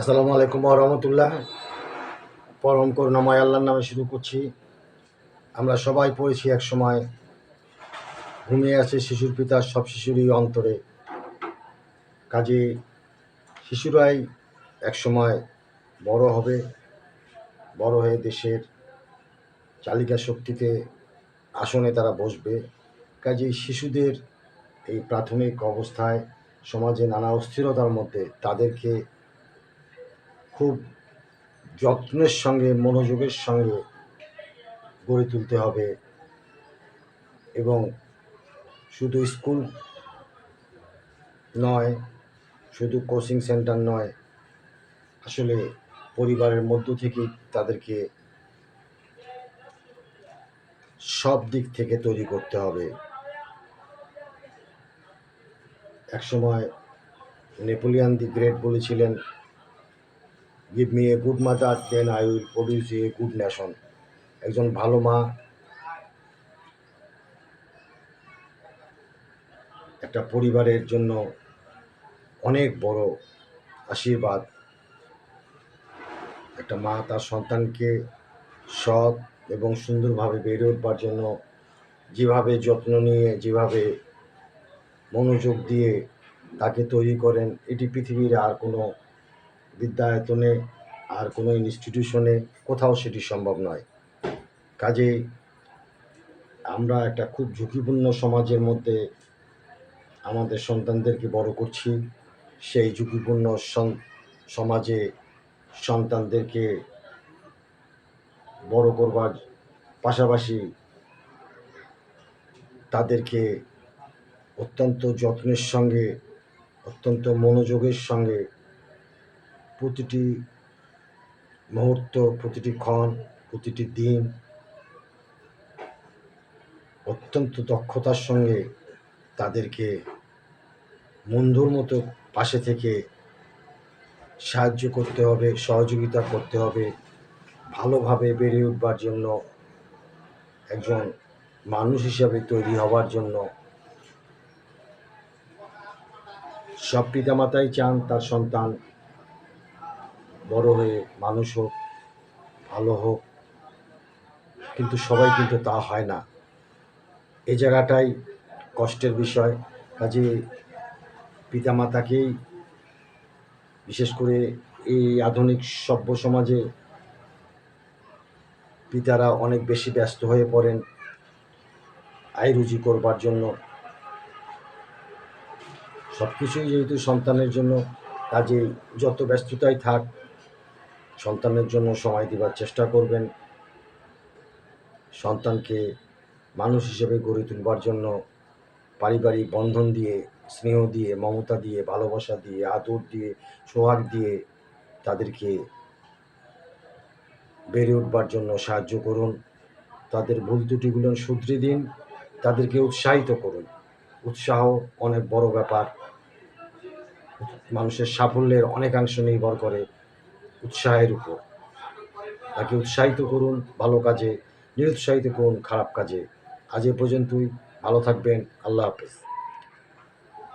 আসসালামু আলাইকুম রহমতুল্লাহ। পরম করুণাময় আল্লাহর নামে শুরু করছি। আমরা সবাই পড়েছি এক সময় ঘুমিয়ে আছে শিশুর পিতার সব শিশুরই অন্তরে। কাজে শিশুরাই এক সময় বড় হবে বড় হয়ে দেশের চালিকা শক্তিতে আসনে তারা বসবে। কাজেই শিশুদের এই প্রাথমিক অবস্থায় সমাজে নানা অস্থিরতার মধ্যে তাদেরকে খুব যত্নের সঙ্গে, মনোযোগের সঙ্গে গড়ে তুলতে হবে এবং শুধু স্কুল নয়, শুধু কোচিং সেন্টার নয়, আসলে পরিবারের মধ্য থেকেই তাদেরকে সব দিক থেকে তৈরি করতে হবে। একসময় নেপোলিয়ান দি গ্রেট বলেছিলেন give me a good mother then I will produce a good nation একজন ভালো মা, একটা পরিবারের জন্য অনেক বড় আশীর্বাদ। একটা মা তার সন্তানকে সৎ এবং সুন্দরভাবে বেড়ে উঠবার জন্য যেভাবে যত্ন নিয়ে, যেভাবে মনোযোগ দিয়ে তাকে তৈরি করেন, এটি পৃথিবীর আর কোনো বিদ্যায়তনে আর কোনো ইনস্টিটিউশনে কোথাও সেটি সম্ভব নয়। কাজেই আমরা একটা খুব ঝুঁকিপূর্ণ সমাজের মধ্যে আমাদের সন্তানদেরকে বড় করছি। সেই ঝুঁকিপূর্ণ সমাজে সন্তানদেরকে বড় করবার পাশাপাশি তাদেরকে অত্যন্ত যত্নের সঙ্গে, অত্যন্ত মনোযোগের সঙ্গে প্রতিটি মুহূর্ত, প্রতিটি ক্ষণ, প্রতিটি দিন অত্যন্ত দক্ষতার সঙ্গে তাদেরকে বন্ধুর মতো পাশে থেকে সাহায্য করতে হবে, সহযোগিতা করতে হবে, ভালোভাবে বেড়ে উঠবার জন্য, একজন মানুষ হিসাবে তৈরি হওয়ার জন্য। সব পিতামাতাই চান তার সন্তান বড় হয়ে মানুষ হোক, ভালো হোক, কিন্তু সবাই কিন্তু তা হয় না। এই জায়গাটাই কষ্টের বিষয়। কাজে পিতামাতাকেই বিশেষ করে এই আধুনিক সভ্য সমাজে পিতারা অনেক বেশি ব্যস্ত হয়ে পড়েন, আয় রুজি করবার জন্য। সব কিছুই যেহেতু সন্তানের জন্য, কাজে যত ব্যস্ততাই থাক সন্তানের জন্য সময় দেওয়ার চেষ্টা করবেন। সন্তানকে মানুষ হিসেবে গড়ে তুলবার জন্য পারিবারিক বন্ধন দিয়ে, স্নেহ দিয়ে, মমতা দিয়ে, ভালোবাসা দিয়ে, আদর দিয়ে, সোহাগ দিয়ে তাদেরকে বেড়ে উঠবার জন্য সাহায্য করুন। তাদের ভুল ত্রুটিগুলো শুধরে দিন। তাদেরকে উৎসাহিত করুন। উৎসাহ অনেক বড় ব্যাপার। মানুষের সাফল্যের অনেকাংশ নির্ভর করে। উৎসাহের উপর। তাকে উৎসাহিত করুন, ভালো কাজে, নিরুৎসাহিত করুন, খারাপ কাজে। আজ এ পর্যন্তই। ভালো থাকবেন। আল্লাহ হাফেজ।